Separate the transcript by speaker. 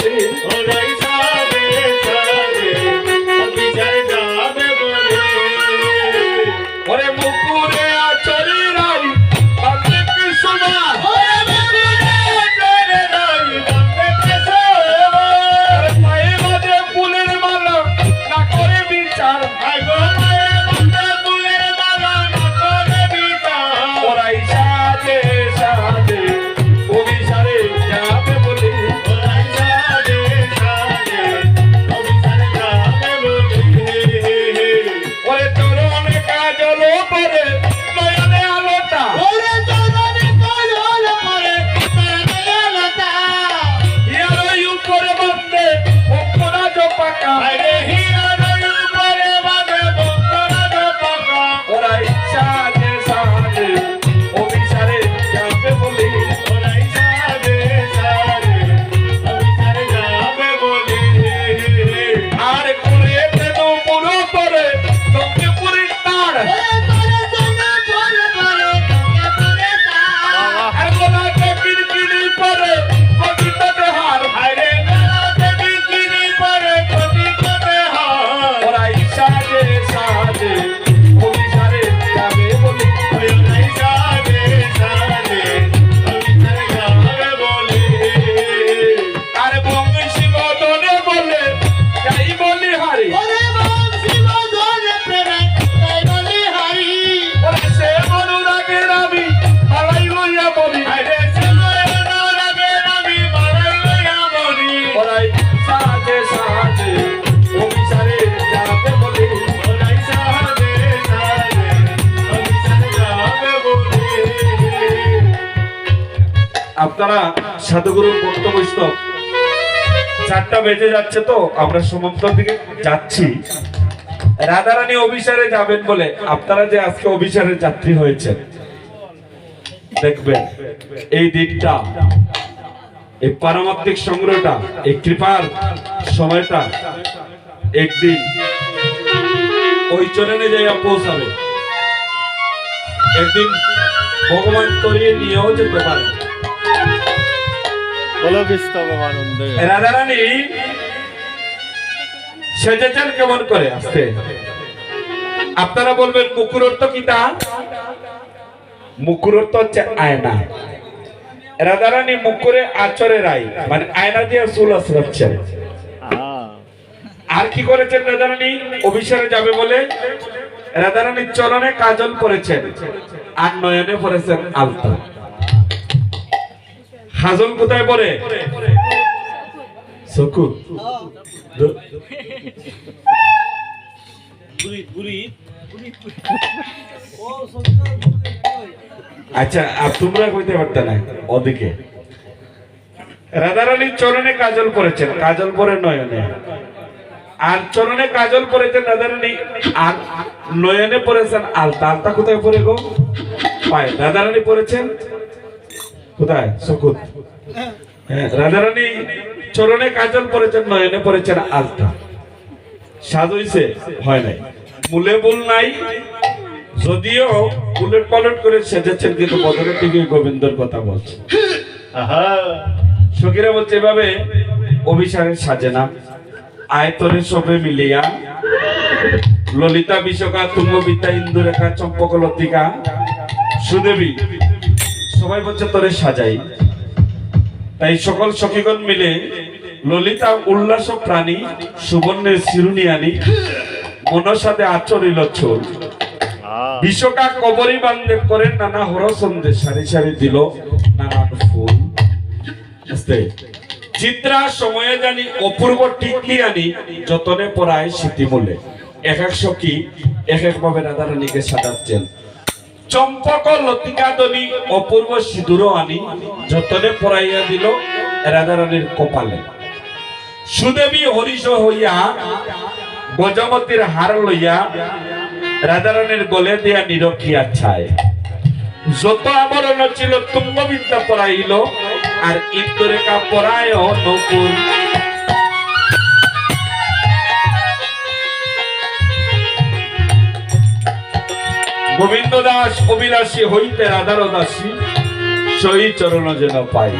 Speaker 1: Alright. আপনারা সাধুগুরুর ভক্ত বৈষ্ণব চারটা বেজে যাচ্ছে তো, আমরা সমুদ্র দিকে যাচ্ছি। রাধারানী অভিসারে যাবেন বলে আপনারা যে আজকে অভিসারের যাত্রী হয়েছে দেখবেন এই দিকটা এই পারমাত্মিক সংগ্রহটা, এই কৃপার সময়টা একদিন ওই চরণে যাইয়া পৌঁছাবে। একদিন ভগবান তরিয়ে নিয়েও যেতে পারে। সেজেছেন কেমন করে আপনারা বলবেন, মুকুর অর্থ মুকুর অর্থ হচ্ছে আয়না। রাধারানী মুকুরে আচরে রাই মানে আয়না দিয়ে চুল আশ্রাচ্ছেন আর কি করেছেন রাধারানী? অভিসারে যাবে বলে। রাধারানীর চরণে কাজল পরেছেন আর নয়নে পরেছেন আলতা। হাজল কোথায় পরে আচ্ছা আর তোমরা কইতে পারতে না, ওদিকে। রাধারানীর চরণে কাজল পরেছেন কাজল পরে নয়নে। আর চরণে কাজল পরেছেন রাধারানী, আর নয়নে পরেছেন আলতা। আলতা কোথায় পরে গো? পায়। রাধারানী পরেছেন কোথায়? সকুত। হ্যাঁ, রাধারানী চরণে কাজল পরেছেন নয়নে পরেছেন সাজ হয় নাই। মূলে নাই যদিও করে সেজেছেন কিন্তু বদলের দিকে গোবিন্দর কথা বলছে। সখীরা বলছে এভাবে সাজে না। আয়তনে সবে মিলিয়া। ললিতা বিশকা তুঙ্গ বিদ্যা ইন্দুরেখা চম্পক লতিকা সুদেবী সবাই বলছে তোরে সাজাই। তাই সকল সখীগণ মিলে ললিতা উল্লাস প্রাণী সুবর্ণের শিরুনি আনি মনসাদে আচরিল চোর। বিশ্বকা কবরি বান্ধে করে নানা হরসন্দে সারি সারি দিল নানান ফুল। চিত্রা সময়ে জানি অপূর্ব টিকি আনি যতনে পড়ায় স্মৃতিমূলে। এক এক সখী এক এক ভাবে রাধারানীকে সাজাচ্ছেন। চম্পক লতিকাদনি অপূর্ব সিঁদুর আনি, যতনে পড়াইয়া দিল রাধারানীর কপালে। সুদেবী হরিষ হইয়া গজমতির হার লইয়া রাধারানীর গলে দিয়া নিরক্ষিয়া ছায় যত আবরণ ছিল তুঙ্গবিদ্যা পড়াইল আর ইন্দুরেখা পড়ায় নকুল গোবিন্দ দাস অভিলাষী হইতে রাধার দাসী সই চরণ যেন পাই।